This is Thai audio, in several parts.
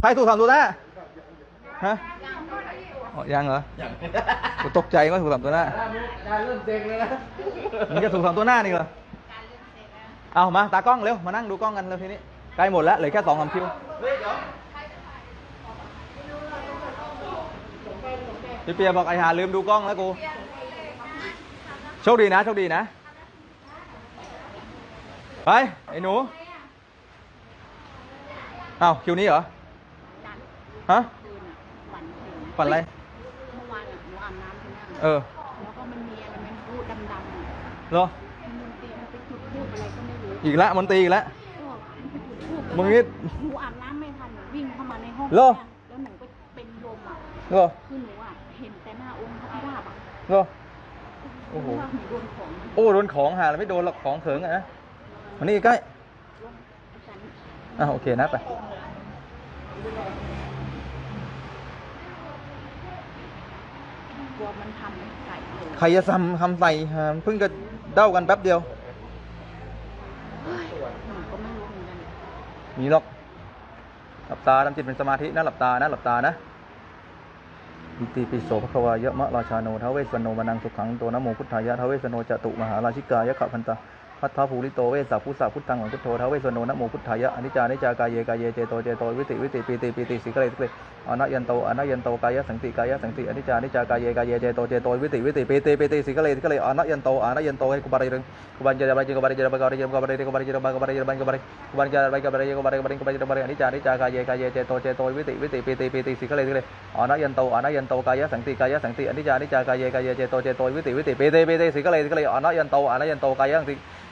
ใครถูกสองตัวนะฮะอ๋อยังเหรอผมตกใจว่าถูกสองตัวหน้าการเริ่มเซ็งเลยนะมันจะถูกสองตัวหน้านี่เหรอเอามาตากล้องเร็วมานั่งดูกล้องกันเร็วทีนี้ใกล้หมดแล้วเหลือแค่สองคำคิวพี่เปียบอกไอหาลืมดูกล้องแล้วกูโชคดีนะโชคดีนะไปไอหนูเอาคิวนี้เหรอ ฮะฝันอะไร เมื่อวานอะหนูอาบน้ำเออแล้วก็มันมีอะไรมันรูดดำๆอะเหรอีอรก็ล้อีกละมันตีอีกและ ก็มันไปจุดธูปมึงนี่หนูอาบน้ำไม่ทันวิ่งเข้ามาในห้องเหแล้วหนูก็เป็นลมอะ เหรอคือหนูอะเห็นแต่หน้าองค์พระพิราบอะเหโอ้โหโดนของโอ้โดนของหาแล้วไม่โดนหรอกของเถิงอะนะมานี่ใกล้อะโอเคนะไป ลัวมันทำใส่ยใครจะทำทำใส่ฮะเพิ่งจะเด้ากันแป๊บเดียวมีหรอก หลับตาทำจิตเป็นสมาธินะหลับตานะหลับตานะอิติปิโสพระควายะมะราชาโนทเวสวรโนมนังสุขังตัวนโมพุทธายะทเวสวรโนจตุมหาราชิกายะขะพันตา พัทธภูริโตเวสสาวพุสาวพุทธังหลังพุทโธทเวสโนนโมพุทธายะอนิจจานิจากายเยกายเยเจโตเจโตวิติวิติปิติปิติสิกเลสิกเลอนัยันโตอนัยันโตกายะสังติกายะสังติอนิจานิจากายเยกายเยเจโตเจโตวิติวิติปิติปิติสิกเลสิกเลอนัยันโตอนัยันโตให้กุบาริเรงกุบันเจริญกุบาริเจริญกุบาริเจกุบาริกุบาริเจริญกุบาริเจริญกุบาริกุบันเจริญกุบาริเจริกุบาริกุบาริกุบาริอนิจานิจากายเยกายเยเจโตเจโตวิติวิติปิติปิติสิกเลสิกเลอนัยันโตอนัยันโตกายะสังติกายะสังติอนิจานิจากายเยกายเยเจโตเจโตวิติวิติปิติปิติสิกเลสิกเลอนัยันโตอนัยันโตกายะสังติ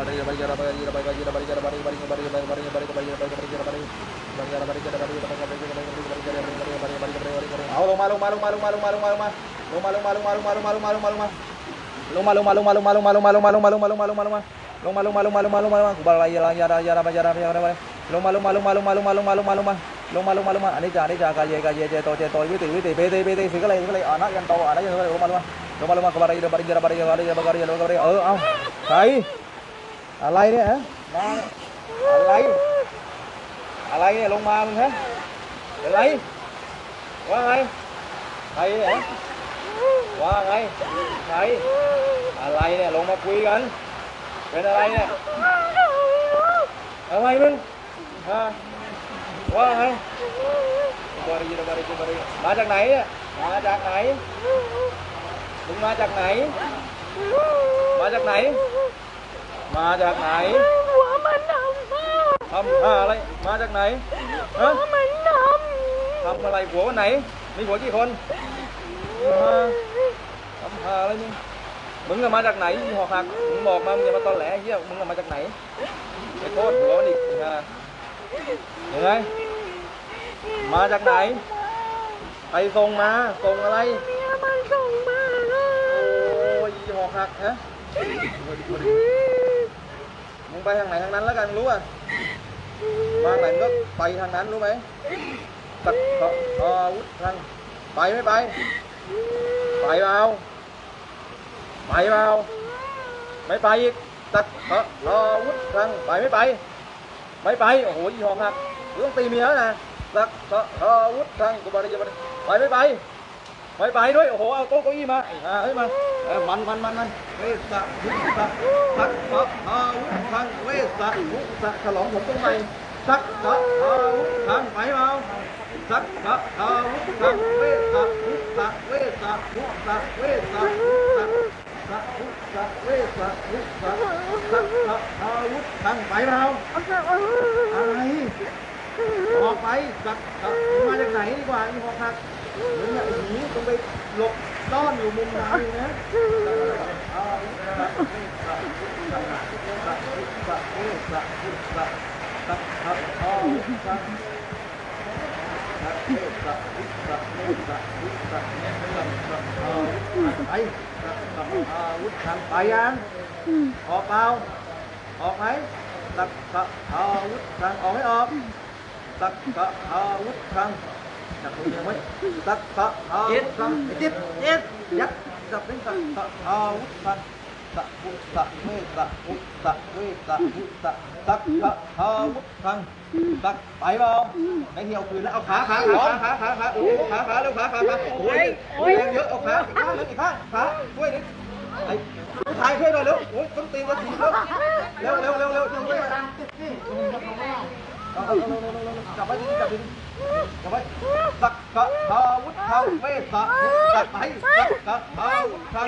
luma ลงมาลงมาลงมาลงมาอันนี้จาอันนี้จากายเยกายเยเจโตเจโตวิติวิติเปเตเปเตสิกอะไรสิกอะไรอานะยันโตอานะยันโตลงมาลงมาลงมาลงมากบารีบารีบารีบารีบารีบารีบารีเออเอาใครอะไรเนี่ยฮะมาอะไร อะไรเนี่ยลงมามึงฮะเป็นไรว่าไงใครเนี่ยว่าไงใครอะไรเนี่ยลงมาคุยกัน เป็นอะไรเนี่ยอะไรมึงฮะว่าไงบารีบารีบารีมาจากไหนเนี่ยมาจากไหนมึงมาจากไหน มาจากไหน มาจากไหนหัวมันดำมากทำท่าอะไร มาจากไหนฮะหัวมันดทำอะไรผัววันไหน มีผัวกี่คนมาทำท่าอะไรมึงมึงอะมาจากไหนอีหอกหักมึงบอกมามึงอย่ามาตอนแหลเฮียมึงอะมาจากไหนไปโทษผัวมันอีกไอ้ห่ายังไงมาจากไหน ไปส่งมาส่งอะไรำเมียมันส่งมาเลโอ้ยยอีหอกหักฮะ มึงไปทางไหนทางนั้นแล้วกันรู้ป่ะมาไหนมึงก็ไปทางนั้นรู้ไหมตัดต่ออาวุธทางไปไม่ไป ไปเปล่าไปเปล่าไม่ไปอีกตัดต่อต่อาวุธทางไปไม่ไป ไม่ไป โอ้โหยี่ห้อหักต้องตีเมียแล้วนะตัดต่ออาวุธทางกูบริจาคไปไม่ไป ไปไปด้วยโอ้โหเอาโต๊ะเก้าอี้มาไอ้ห่าเฮ้ยมาเอ้ยมันมันมันมันเวสสะพุทธะสักพระอาวุธทางเวสสะพุทธะฉลองผมตรงไหนสักพระอาวุธทางไปเปล่าสักกะอาวุธังเวสะหุสะเวสะหุสะเวสะหุสะสะหุสะเวสะหุสะสักกะอาวุธังไปเปล่าอะไรออกไปสักกะมาจากไหนดีกว่าอีหอกหัก เหมือนเนี่ยหนีต้องไปหลบซ่อนอยู่มุมไหนนะอาวุธังเวสะหุสะสะหุสะเวสะหุสะสักกะอาวุธังสักเทสักวิสักเทสักวิสักเนี่ยสักสักอาวุธไปสักสักอาวุธทางไปยังออกเปล่าออกไหมสักสักอาวุธทางออกไม่ออกสักสักอาวุธทาง จับมือยังไว้สักสักอาวุธทางจิตจิตยัดจับเป็นสักสักอาวุธทางสักพุสักเวสักพุสักเวสักพุสักสักสักอาวุธทางสักไปเปล่าไอ้เหี่ยวคืนแล้วเอาขาขาขาขาขาขาโอ้ขาขาเร็วขาขาขาโอ้ยโอ้ยแรงเยอะเอาขาอีกข้างนึงอีกข้างขาช่วยดิไอ้ผู้ชายช่วยหน่อยเร็วโอ้ยต้องตีกันทีเร็วเร็วเร็วเร็วเร็วเร็วเอาเอาเร็วเร็วเร็วเร็วจับไว้จับดิจับไว้สักกะอา วุธทางเวสะสักไปสักกะอาวุธทาง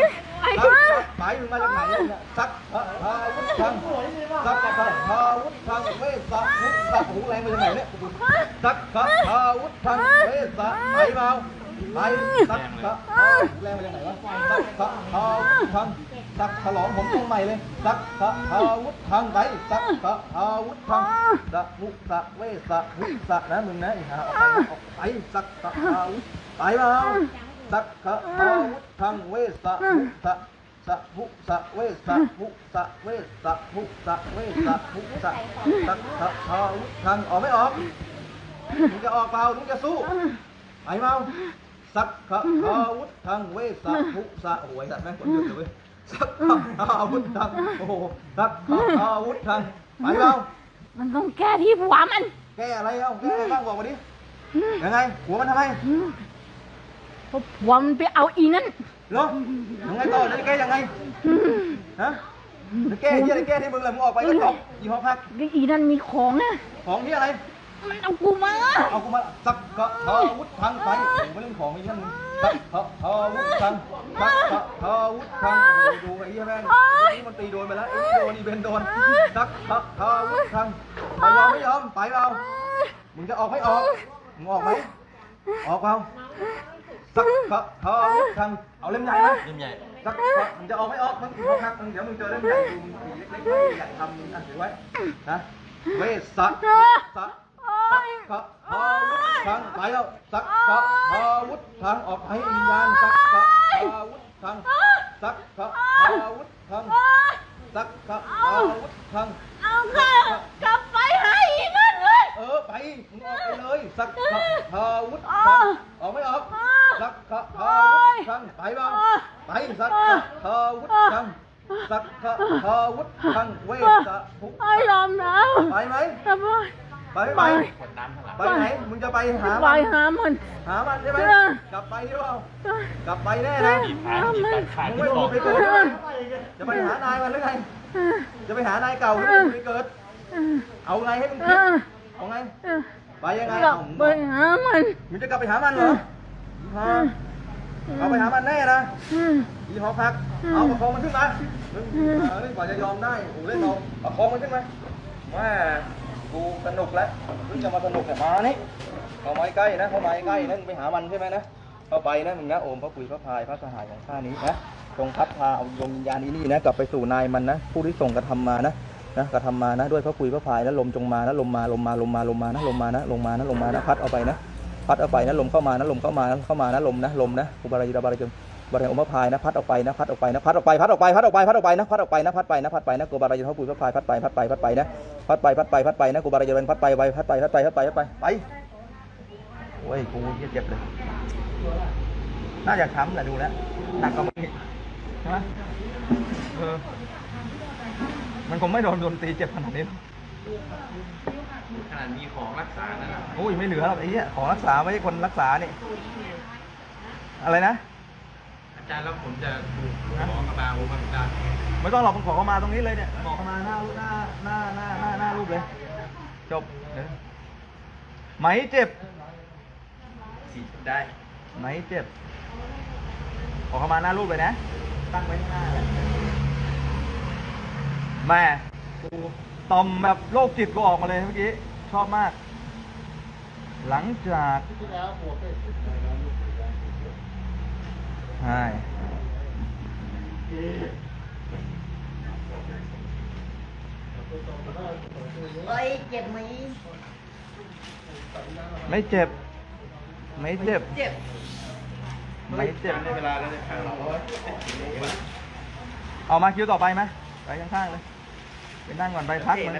สักไปมึงมาจากไหนเนี่ยสักกะอาวุธทางสักกะอาวุธทางเวสะสักหูแรงมาจากไหนเนี่ยสักขะอาวุธทางเวสะไปเปล่าไปสักขะอาวุธแรงมาจากไหนวะสักขะอาวุธทางสักฉลองผมตรงใหม่เลยสักขะอาวุธทางไปสักขะอาวุธทางสะมุสะเวสะหุสะนะมึงนะไอ้ห่าออกไปออกไปสักขะอาวุธ ไปเปล่าสักขะอาวุธทางเวสะหุสะสะหุสะเวสะหุสะเวสะหุสะเวสะหุสะสักขะอาวุธทางออกไม่ออกมึงจะออกเปล่ามึงจะสู้ไปเปล่าสักขะอาวุธทางเวสะภุสะโอ้ยสัตว์แม่งกดหยุดเลยเว้ยสักขะอาวุธทางโอ้โหสักขะอาวุธทางไปเปล่ามันต้องแก้ที่ผัวมัน แก้อะไรเอ้าแก้อะไรบ้างบอกมาดิยังไงหัวมันทำไม เพราะผัวมันไปเอาอีนั่นเหรอยังไงต่อจะแก้ยังไงฮะจะแก้ที่อะไรแก้ที่มึงเลยมึงออกไปก็จบยี่ห้อพักก็อีนั่นมีของนะของที่อะไรมันเอากูมา เอากูมาสักกะอาวุธทางไปผมไม่เล่นของไอ้นั่นมึงสักกะอาวุธทางสักกะอาวุธทางโอ้โหดูไอ้เหี้ยแม่งนี่มันตีโดนไปแล้วไอ้โดนอีเบนโดนสักกะอาวุธทางไม่ยอมไม่ยอมไปเปล่ามึงจะออกไม่ออกมึงออกไหมออกเปล่า สักกะอาวุธทางเอาเล่มใหญ่นะเล่มใหญ่สักกะมึงจะออกไม่ออกมึงพอพักมึงเดี๋ยวมึงเจอเล่มใหญ่ดูมึงสีเล็กๆไม่อยากทำมึงอันถือไว้นะเวสสักเวสสักสักขะอาวุธทางไปแล้วสักขะอาวุธทางออกให้วิญญาณสักขะอาวุธทางสักขะอาวุธทางสักขะอาวุธทางเอาค่ะกลับไปหาอีนั่นเลยเออไปมึงออกไปเลยสักขะอาวุธทางออกไม่ออก สักขะอาวุธทางไปบ้างไปสักขะอาวุธทางสักขะอาวุธทางเวสะภุไอ้ยอมแล้วไปไหมไมไปไปไปไหนมึงจะไปหาไปหามัน หามันใช่ไหมกลับไปหรือเปล่ากลับไปแน่นะมึงไม่ต้องไปเกิดจะไปหานายมันหรือไงจะไปหานายเก่าหรือไปเกิด เอาไงให้มึงคิดเอาไงไปยังไงกลับไปหามันมึงจะกลับไปหามันเหรอ ฮะเอาไปหามันแน่นะอีหอพัก เอาประคองมันขึ้นมามึงเออนี่กว่าจะยอมได้โอ้เล่นเอาประคองมันขึ้นมาแม่กูสนุกแล้วเพิ่งจะมาสนุกแต่มานี่เข้ามาใกล้นะเข้ามาใกล้นะมึงไปหามันใช่ไหมนะเข้าไปนะมึงนะโอมพระปุยพระพายพระสหายของข้านี้นะจงพัดพาเอาดวงวิญญาณนี้นี่นะกลับไปสู่นายมันนะผู้ที่ส่งกระทำมานะนะกระทำมานะด้วยพระปุยพระพายนะลมจงมานะลมมาลมมาลมมาลมมานะลมมานะลงมานะลงมานะพัดเอาไปนะ พัดเอาไปนะลมเข้ามานะลมเข้ามานะเข้ามานะลมนะลมนะอุบารายุบาราจงบารายอมพระพายนะพัดออกไปนะพัดออกไปนะพัดออกไปพัดออกไปพัดออกไปพัดออกไปนะพัดออกไปนะพัดไปนะพัดไปนะกูบารายุพระปุยพระพายพัดไปพัดไปพัดไปนะพัดไปพัดไปพัดไปนะกูบารายุเป็นพัดไปไปพัดไปพัดไปพัดไปพัดไปไปโอ้ยกูเจ็บเลยน่าจะช้ำแหละดูแล้วหนักกว่ามึงอีกใช่ไหมเออมันคงไม่โดนโดนตีเจ็บขนาดนี้ ขนาดมีของรักษานะโอ้ยไม่เหลือหรอกไอ้เหี้ยของรักษาไม่ใช่คนรักษานี่อะไรนะ อาจารย์แล้วผมจะถูกหมอกระบาโอมาได้ไม่ต้องหรอกมึงขอเข้ามาตรงนี้เลยเนี่ยขอเข้ามาหน้าหน้าหน้าหน้าหน้าหน้ารูปเลย จบเออไหมเจ็บฉีดได้ไหนเจ็บออกเข้ามาหน้ารูปเลยนะ ตั้งไว้ข้างหน้าเลยแม่กู ตอมแบบโรคจิตกูออกมาเลยเมื่อกี้ ชอบมาก หลังจากใช่เอ้ยเจ็บไหมไม่เจ็บ ไม่เจ็บ เจ็บ ไม่เจ็บในเวลาแล้วเนี่ยครับเอามาคิวต่อไปไหมไปข้างๆเลยไป นั่งก่อนไปพักมัน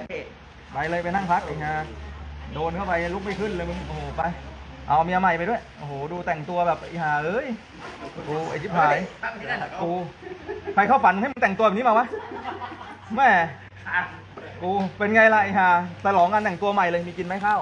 ไปเลยไปนั่งพักไอ้ฮะโดนเข้าไปลุกไม่ขึ้นเลยมึงโอ้โหไปเอาเมียใหม่ไปด้วยโอ้โหดูแต่งตัวแบบไอ้ห่าเอ้ยกูไอ้ชิบหายกูใครเข้าฝันให้มึงแต่งตัวแบบนี้มาวะแม่กูเป็นไงล่ะไอ้ห่าฉลองงานแต่งตัวใหม่เลยมีกินไหมข้าว